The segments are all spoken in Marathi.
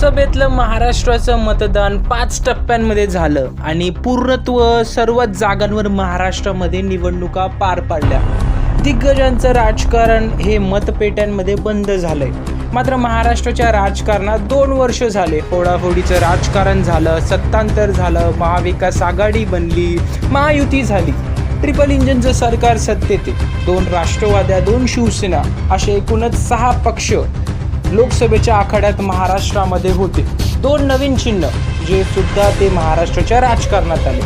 लोकसभेतलं महाराष्ट्राचं मतदान पाच टप्प्यांमध्ये झालं आणि पूर्णत्व सर्वच जागांवर महाराष्ट्रामध्ये निवडणुका पार पाडल्या. दिग्गजांचं राजकारण हे मतपेट्यांमध्ये बंद झालंय. मात्र महाराष्ट्राच्या राजकारणात दोन वर्ष झाले. फोडाफोडीचं राजकारण झालं सत्तांतर झालं महाविकास आघाडी बनली महायुती झाली. ट्रिपल इंजिनचं सरकार सत्तेत आहे. दोन राष्ट्रवाद्या दोन शिवसेना असे एकूणच सहा पक्ष लोकसभेच्या आखाड्यात महाराष्ट्रामध्ये होते. दोन नवीन चिन्ह जे सुद्धा ते महाराष्ट्राच्या राजकारणात आले.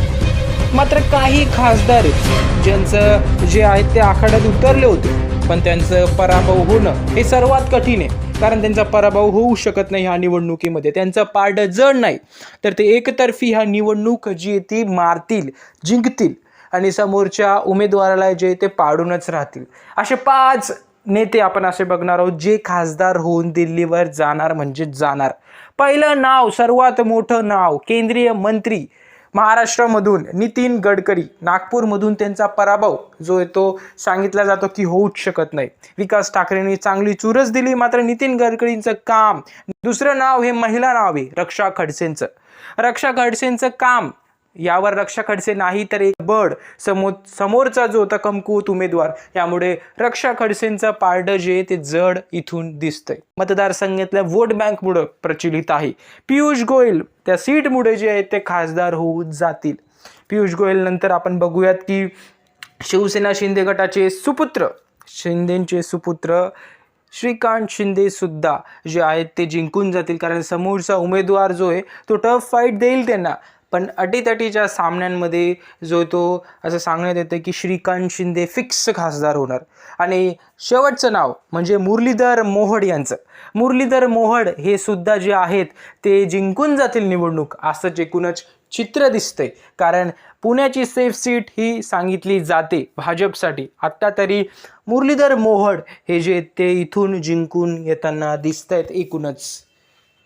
मात्र काही खासदार आहेत ज्यांचं जे आहेत ते आखाड्यात उतरले होते. पण त्यांचं पराभव होणं हे सर्वात कठीण आहे. कारण त्यांचा पराभव होऊ शकत नाही ह्या निवडणुकीमध्ये. त्यांचं पाड जड नाही. तर ते एकतर्फी ह्या निवडणूक जी आहे ती मारतील जिंकतील. आणि समोरच्या उमेदवाराला जे ते पाडूनच राहतील. असे पाच नेते आपण असे बघणार आहोत जे खासदार होऊन दिल्लीवर जाणार म्हणजे जाणार. पहिलं नाव सर्वात मोठं नाव केंद्रीय मंत्री महाराष्ट्रामधून नितीन गडकरी. नागपूरमधून त्यांचा पराभव जो आहे तो सांगितला जातो की होऊच शकत नाही. विकास ठाकरेंनी चांगली चुरस दिली मात्र नितीन गडकरींचं काम दुसरं नाव हे महिला नाव आहे रक्षा खडसेंचं. रक्षा खडसेंचं काम यावर रक्षा खडसे नाही तर एक बड समोर समोरचा जो होता कमकुवत उमेदवार यामुळे रक्षा खडसेंचं पारडं जे ते जड इथून दिसतंय. मतदारसंघातल्या वोट बँकमुळं प्रचलित आहे. पियुष गोयल त्या सीटमुळे जे आहेत ते खासदार होऊन जातील. पियुष गोयल नंतर आपण बघूयात की शिवसेना शिंदे गटाचे सुपुत्र शिंदेचे सुपुत्र श्रीकांत शिंदे सुद्धा जे आहेत ते जिंकून जातील. कारण समोरचा उमेदवार जो आहे तो टफ फाईट देईल त्यांना. पण अटीतटीच्या सामन्यांमध्ये जो तो असं सांगण्यात येतं की श्रीकांत शिंदे फिक्स खासदार होणार. आणि शेवटचं नाव म्हणजे मुरलीधर मोहड यांचं. मुरलीधर मोहड हे सुद्धा जे आहेत ते जिंकून जातील निवडणूक असंच एकूणच चित्र दिसतंय. कारण पुण्याची सेफ सीट ही सांगितली जाते भाजपसाठी. आत्ता तरी मुरलीधर मोहड हे जे आहेत ते इथून जिंकून येताना दिसत आहेत एकूणच.